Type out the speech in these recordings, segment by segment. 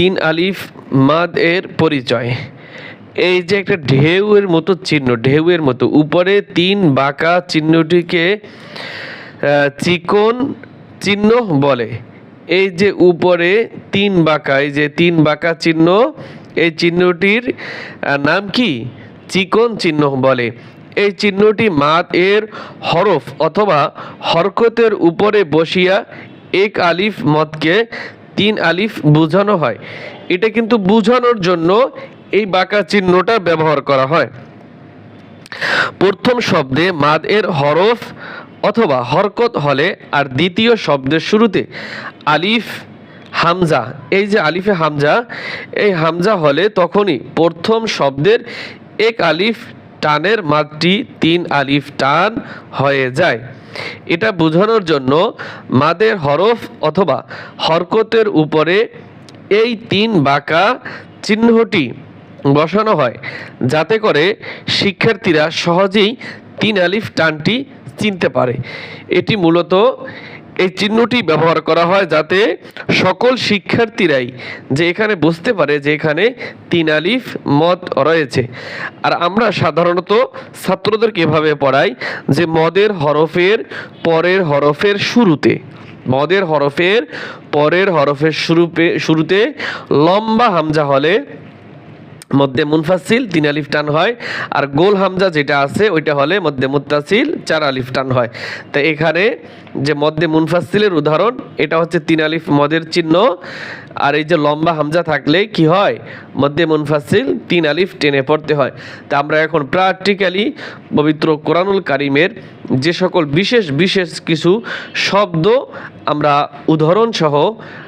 তিন আলিফ মাদ এর পরিচয়। এই যে একটা ঢেউয়ের মতো চিহ্ন, ঢেউয়ের মতো, উপরে তিন বাঁকা চিহ্নটিকে চিকন চিহ্ন বলে। এই যে উপরে তিন বাঁকা, এই যে তিন বাঁকা চিহ্ন, এই চিহ্নটির নাম কি? চিকন চিহ্ন বলে। এই চিহ্নটি মাদ এর হরফ অথবা হরকতের উপরে বসিয়া এক আলিফ মদকে তিন আলিফ বোঝানো হয়। এটা কিন্তু বোঝানোর জন্য এই বাঁকা চিহ্নটা ব্যবহার করা হয়। প্রথম শব্দে মাদ এর হরফ অথবা হরকত হলে আর দ্বিতীয় শব্দের শুরুতে আলিফ হামজা। এই যে আলিফে হামজা, এই হামজা হলে তখনই প্রথম শব্দের এক আলিফ টানের মাদটি তিন আলিফ টান হয়ে যায়। এটা বোঝানোর জন্য মাদের হরফ অথবা হরকতের উপরে এই তিন বাঁকা চিহ্নটি বসানো হয়, যাতে করে শিক্ষার্থীরা সহজেই তিন আলিফ টানটি চিনতে পারে। এটি মূলত এই চিহ্নটি ব্যবহার করা হয় যাতে সকল শিক্ষার্থীরাই যে এখানে বুঝতে পারে যে এখানে তিন আলিফ মদ রয়েছে। আর আমরা সাধারণত ছাত্রদেরকে এভাবে পড়াই যে মদের হরফের পরের হরফের শুরুতে, মদের হরফের পরের হরফের শুরুতে শুরুতে লম্বা হামজা হলে মধ্যে মুনফাসিল তিন আলিফ টান হয়। আর গোল হামজা যেটা আছে, ওইটা হলে মধ্যে মুত্তাসিল, চার আলিফ টান হয়। তো এখানে যে মধ্যে মুনফাসিলের উদাহরণ, এটা হচ্ছে তিন আলিফ মদের চিহ্ন। আর এই যে লম্বা হামজা থাকলে কি হয়? মধ্যে মুনফাসিল তিন আলিফ টেনে পড়তে হয়। তা আমরা এখন প্র্যাকটিক্যালি পবিত্র কোরআনুল কারিমের যে সকল বিশেষ বিশেষ কিছু শব্দ আমরা উদাহরণ সহ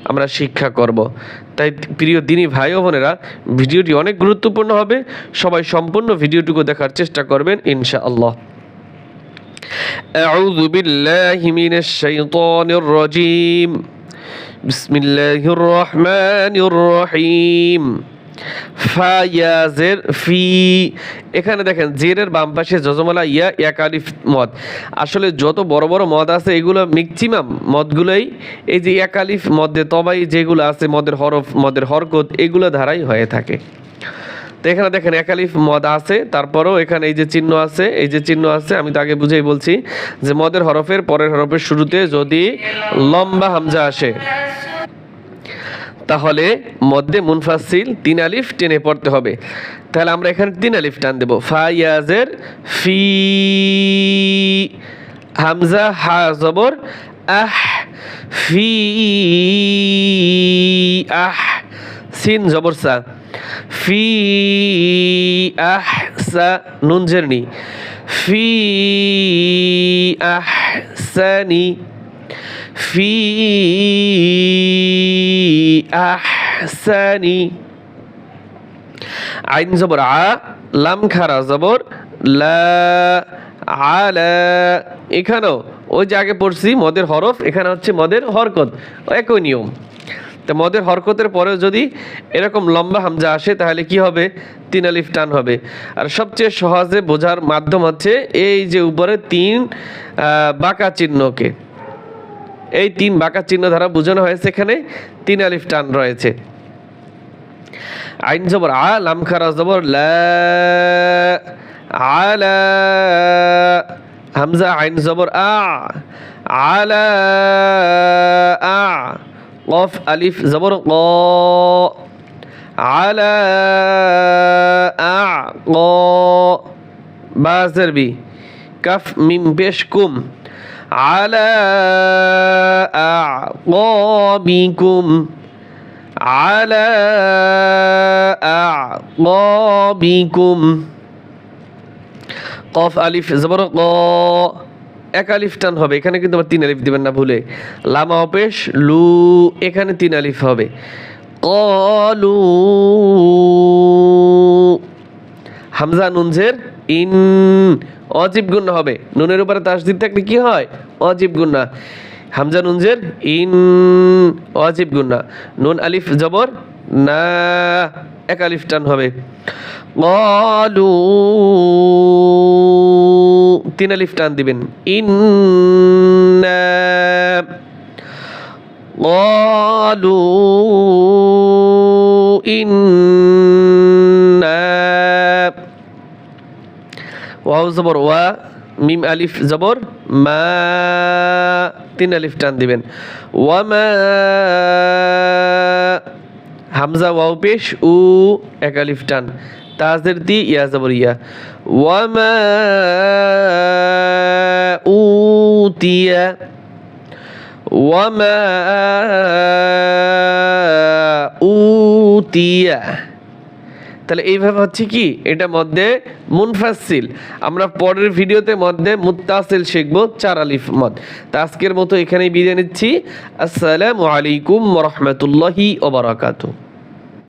আমরা শিক্ষা করব। তাই প্রিয় দিনী ভাই বোনেরা, ভিডিওটি অনেক গুরুত্বপূর্ণ হবে সবাই সম্পূর্ণ ভিডিওটুকু দেখার চেষ্টা করবেন ইনশাআল্লাহ أعوذ بالله من الشيطان الرجيم بسم الله الرحمن الرحيم ফায়াজের ফি এখানে দেখেন জেরের বাম পাশে যজমালা ইয়া এক আলিফ মদ আসলে যত বড় বড় মদ আছে এগুলো ম্যাক্সিমাম মদগুলোই এই যে এক আলিফ মদে তবাই যেগুলো আছে মদের হরফ মদের হরকত এগুলো ধারাই হয়ে থাকে তো এখানে দেখেন একালিফ মদ আছে, তারপরেও এখানে এই যে চিহ্ন আছে, এই যে চিহ্ন আছে, আমি তো আগে বুঝেই বলছি যে মদের হরফের পরের হরফের শুরুতে যদি লম্বা হামজা আসে, তাহলে মধ্যে মুনফাসিল তিন আলিফ টেনে পড়তে হবে। তাহলে আমরা এখানে তিন আলিফ টান দেবো। ফাইয়াজের ফি, হামজা, হা, জবর, আহ, ফি, আহ, সিন, জবর, সা। ফি আহসা নুন জেরনি ফি আহসানি। ফি আহসানি। আইন জবর আ, লাম খারা জবর, লা আলা। এখানেও, ওই যে আগে পড়ছি, মদের হরফ, এখানে হচ্ছে মদের হরকত, একই নিয়ম। তো মদের হরকতের পরেও যদি এরকম লম্বা হামজা আসে, তাহলে কি হবে? তিন আলিফ টান হবে। আর সবচেয়ে সহজে বোঝার মাধ্যম হচ্ছে এই যে উপরে তিন বাঁকা চিহ্নকে। এই তিন বাঁকা চিহ্ন দ্বারা বোঝানো হয়েছে এখানে, তিন আলিফ টান রয়েছে। আইন জবর আ, লাম খারা জবর আলা হামজা আইন জবর আ আলা আ। قاف ألف زبر قا على أعقا بازر بي. كف من بشكم على أعقابكم على أعقابكم قاف ألف زبر قا এক আলিফ টান হবে, এখানে কিন্তু আবার তিন আলিফ দিবেন না, ভুলে। লামা অপেশ, লু, এখানে তিন আলিফ হবে। কলু, হামজা নুনজের ইন, অজীব গুন্না হবে। নুনের উপরে তাসদিদ থাকলে কি হয়? অজীব গুন্না হামজা নুনজের ইন, অজীব গুন্না নুন, আলিফ, জবর, না, এক আলিফ টান হবে। কলু তিন আলিফ টান দিবেন ইন قالوا ইন্না ওয়াও জবর ওয়া মিম আলিফ জবর মা তিন আলিফ টান দিবেন ওয়া মা হামজা ওয়াও পেশ উ এক আলিফ টান তাজের দি, ইয়া জবর ইয়া। ওয়া মা উতিয়া ওয়া মা উতিয়া। তাহলে এইভাবে হচ্ছে কি? এটা মধ্যে মুনফাসিল আমরা পরের ভিডিওতে মধ্যে মুত্তাসিল শিখব চার আলিফ মদ। তা আজকের মতো এখানেই বিদায় নিচ্ছি। আসসালামু আলাইকুম রহমতুল্লাহি ওবরাকাতু